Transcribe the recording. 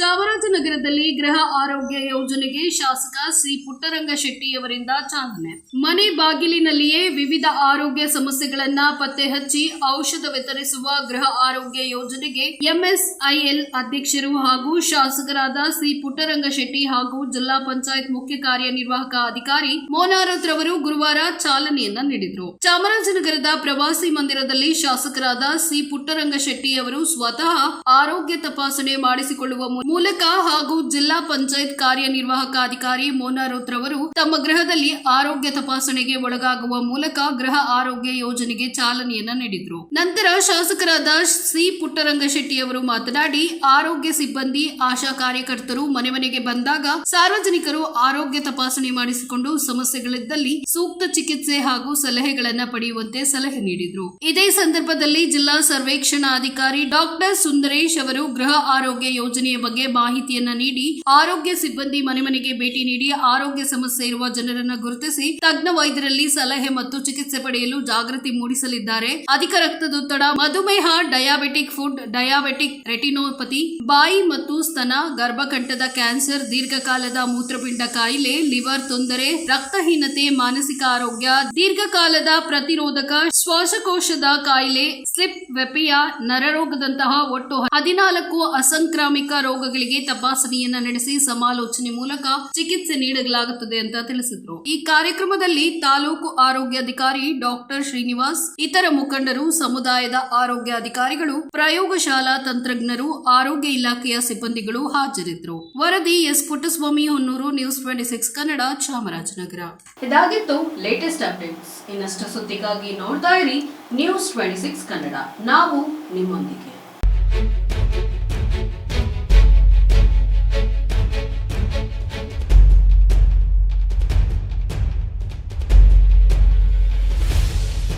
ಚಾಮರಾಜನಗರದಲ್ಲಿ ಗೃಹ ಆರೋಗ್ಯ ಯೋಜನೆಗೆ ಶಾಸಕ ಸಿ ಪುಟ್ಟರಂಗ ಶೆಟ್ಟಿಯವರಿಂದ ಚಾಲನೆ. ಮನೆ ಬಾಗಿಲಿನಲ್ಲಿಯೇ ವಿವಿಧ ಆರೋಗ್ಯ ಸಮಸ್ಯೆಗಳನ್ನ ಪತ್ತೆ ಹಚ್ಚಿ ಔಷಧ ವಿತರಿಸುವ ಗೃಹ ಆರೋಗ್ಯ ಯೋಜನೆಗೆ ಎಂಎಸ್ಐಎಲ್ ಅಧ್ಯಕ್ಷರು ಹಾಗೂ ಶಾಸಕರಾದ ಸಿ ಪುಟ್ಟರಂಗ ಶೆಟ್ಟಿ ಹಾಗೂ ಜಿಲ್ಲಾ ಪಂಚಾಯತ್ ಮುಖ್ಯ ಕಾರ್ಯನಿರ್ವಾಹಕ ಅಧಿಕಾರಿ ಮೋನಾರತ್ ರವರು ಗುರುವಾರ ಚಾಲನೆಯನ್ನ ನೀಡಿದರು. ಚಾಮರಾಜನಗರದ ಪ್ರವಾಸಿ ಮಂದಿರದಲ್ಲಿ ಶಾಸಕರಾದ ಸಿ ಪುಟ್ಟರಂಗ ಶೆಟ್ಟಿ ಅವರು ಸ್ವತಃ ಆರೋಗ್ಯ ತಪಾಸಣೆ ಮಾಡಿಸಿಕೊಳ್ಳುವ ಮೂಲಕ ಹಾಗೂ ಜಿಲ್ಲಾ ಪಂಚಾಯತ್ ಕಾರ್ಯನಿರ್ವಾಹಕ ಅಧಿಕಾರಿ ಮೋನಾರೋತ್ ಅವರು ತಮ್ಮ ಗೃಹದಲ್ಲಿ ಆರೋಗ್ಯ ತಪಾಸಣೆಗೆ ಒಳಗಾಗುವ ಮೂಲಕ ಗೃಹ ಆರೋಗ್ಯ ಯೋಜನೆಗೆ ಚಾಲನೆಯನ್ನ ನೀಡಿದ್ರು. ನಂತರ ಶಾಸಕರಾದ ಸಿ ಪುಟ್ಟರಂಗ ಶೆಟ್ಟಿ ಅವರು ಮಾತನಾಡಿ, ಆರೋಗ್ಯ ಸಿಬ್ಬಂದಿ, ಆಶಾ ಕಾರ್ಯಕರ್ತರು ಮನೆ ಮನೆಗೆ ಬಂದಾಗ ಸಾರ್ವಜನಿಕರು ಆರೋಗ್ಯ ತಪಾಸಣೆ ಮಾಡಿಸಿಕೊಂಡು ಸಮಸ್ಯೆಗಳಿದ್ದಲ್ಲಿ ಸೂಕ್ತ ಚಿಕಿತ್ಸೆ ಹಾಗೂ ಸಲಹೆಗಳನ್ನ ಪಡೆಯುವಂತೆ ಸಲಹೆ ನೀಡಿದ್ರು. ಇದೇ ಸಂದರ್ಭದಲ್ಲಿ ಜಿಲ್ಲಾ ಸರ್ವೇಕ್ಷಣಾಧಿಕಾರಿ ಡಾಕ್ಟರ್ ಸುಂದರೇಶ್ ಅವರು ಗೃಹ ಆರೋಗ್ಯ ಯೋಜನೆಯ ಬಗ್ಗೆ ಮಾಹಿತಿಯನ್ನ ನೀಡಿ ಆರೋಗ್ಯ ಸಿಬ್ಬಂದಿ ಮನೆ ಮನೆಗೆ ಭೇಟಿ ನೀಡಿ ಆರೋಗ್ಯ ಸಮಸ್ಯೆ ಇರುವ ಜನರನ್ನ ಗುರುತಿಸಿ ತಜ್ಞ ವೈದ್ಯರಲ್ಲಿ ಸಲಹೆ ಮತ್ತು ಚಿಕಿತ್ಸೆ ಪಡೆಯಲು ಜಾಗೃತಿ ಮೂಡಿಸಲಿದ್ದಾರೆ. ಅಧಿಕ ರಕ್ತದೊತ್ತಡ, ಮಧುಮೇಹ ಡಯಾಬೆಟಿಕ್ ಫುಡ್ ಡಯಾಬೆಟಿಕ್ ರೆಟಿನೋಪತಿ ಬಾಯಿ ಮತ್ತು ಸ್ತನ, ಗರ್ಭಕಂಠದ ಕ್ಯಾನ್ಸರ್, ದೀರ್ಘಕಾಲದ ಮೂತ್ರಪಿಂಡ ಕಾಯಿಲೆ, ಲಿವರ್ ತೊಂದರೆ, ರಕ್ತಹೀನತೆ, ಮಾನಸಿಕ ಆರೋಗ್ಯ, ದೀರ್ಘಕಾಲದ ಪ್ರತಿರೋಧಕ, ಶ್ವಾಸಕೋಶದ ಕಾಯಿಲೆ, ಸ್ಲಿಪ್ ವೆಪಿಯ ನರರೋಗದಂತಹ ಒಟ್ಟು ಹದಿನಾಲ್ಕು ಅಸಂಕ್ರಾಮಿಕ ರೋಗಗಳಿಗೆ ತಪಾಸಣೆಯನ್ನ ನಡೆಸಿ ಸಮಾಲೋಚನೆ ಮೂಲಕ ಚಿಕಿತ್ಸೆ ನೀಡಲಾಗುತ್ತದೆ ಅಂತ ತಿಳಿಸಿದ್ರು. ಈ ಕಾರ್ಯಕ್ರಮದಲ್ಲಿ ತಾಲೂಕು ಆರೋಗ್ಯಾಧಿಕಾರಿ ಡಾಕ್ಟರ್ ಶ್ರೀನಿವಾಸ್, ಇತರ ಮುಖಂಡರು, ಸಮುದಾಯದ ಆರೋಗ್ಯ ಅಧಿಕಾರಿಗಳು, ಪ್ರಯೋಗಶಾಲಾ ತಂತ್ರಜ್ಞರು, ಆರೋಗ್ಯ ಇಲಾಖೆಯ ಸಿಬ್ಬಂದಿಗಳು ಹಾಜರಿದ್ದರು ವರದಿ S Puttaswamy Honnur, news twenty six Kannada, Chamarajanagar. ಇದಾಗಿತ್ತು ಲೇಟೆಸ್ಟ್ ಅಪ್ಡೇಟ್ಸ್ ಇನ್ನಷ್ಟು ಸುದ್ದಿಗಾಗಿ ನೋಡ್ತಾ ಇರಿ ನ್ಯೂಸ್ ಟ್ವೆಂಟಿ ಸಿಕ್ಸ್ ಕನ್ನಡ. ನಾವು ನಿಮ್ಮೊಂದಿಗೆ.